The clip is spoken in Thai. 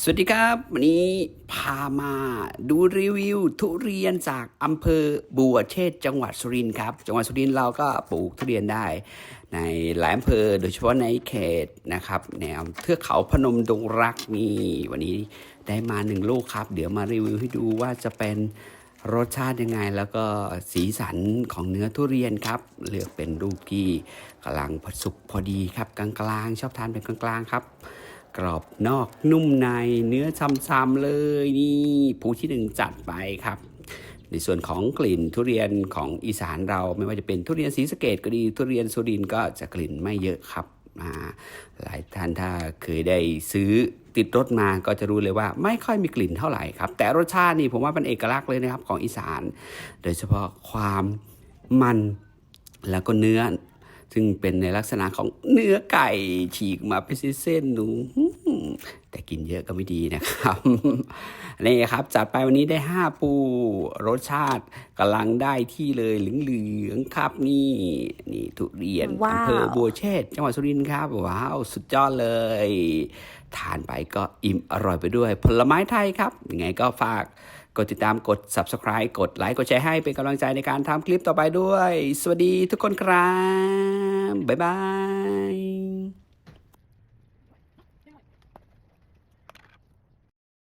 สวัสดีครับ วันนี้พามาดูรีวิว ทุเรียนจากอำเภอบัวเชษจังหวัดสุรินทร์ครับ จังหวัดสุรินทร์เราก็ปลูกทุเรียนได้ ในหลายอำเภอโดยเฉพาะในเขตนะครับแนวเทือกเขาพนมดงรักนี่วันนี้ได้มาหนึ่งลูกครับ เดี๋ยวมารีวิวให้ดูว่าจะเป็นรสชาติยังไงแล้วก็สีสันของเนื้อทุเรียนครับ เลือกเป็นลูกที่กำลังพอสุกพอดีครับกลางๆชอบทานเป็นกลางๆครับ กรอบนอกนุ่มในเนื้อช้ำๆเลยนี่ผู้ที่หนึ่งจัดไปครับ ในส่วนของกลิ่นทุเรียนของอีสานเราไม่ว่าจะเป็นทุเรียนศรีสเกดก็ดีทุเรียนสุรินก็จะกลิ่นไม่เยอะครับหลายท่านถ้าเคยได้ซื้อติดรถมาก็จะรู้เลยว่าไม่ค่อยมีกลิ่นเท่าไหร่ครับ แต่รสชาตินี่ผมว่าเป็นเอกลักษณ์เลยนะครับของอีสาน โดยเฉพาะความมันแล้วก็เนื้อ ซึ่งเป็นในลักษณะของเนื้อไก่ฉีกมาเป็นเส้นๆหนู แต่กินเยอะก็ไม่ดีนะครับ นี่ครับจัดไปวันนี้ได้ 5 ปู รสชาติกำลังได้ที่เลยเหลืองๆครับนี่ นี่ทุเรียนว้าวอำเภอบัวเชษจังหวัดสุรินทร์ครับ ว้าว สุดยอดเลย ทานไปก็อิ่มอร่อยไปด้วย ผลไม้ไทยครับ ยังไงก็ฝากกดติดตามกด subscribe กดไลค์กดแชร์ให้เป็นกำลังใจในการทำคลิปต่อไปด้วย สวัสดีทุกคนครับ บ๊ายบาย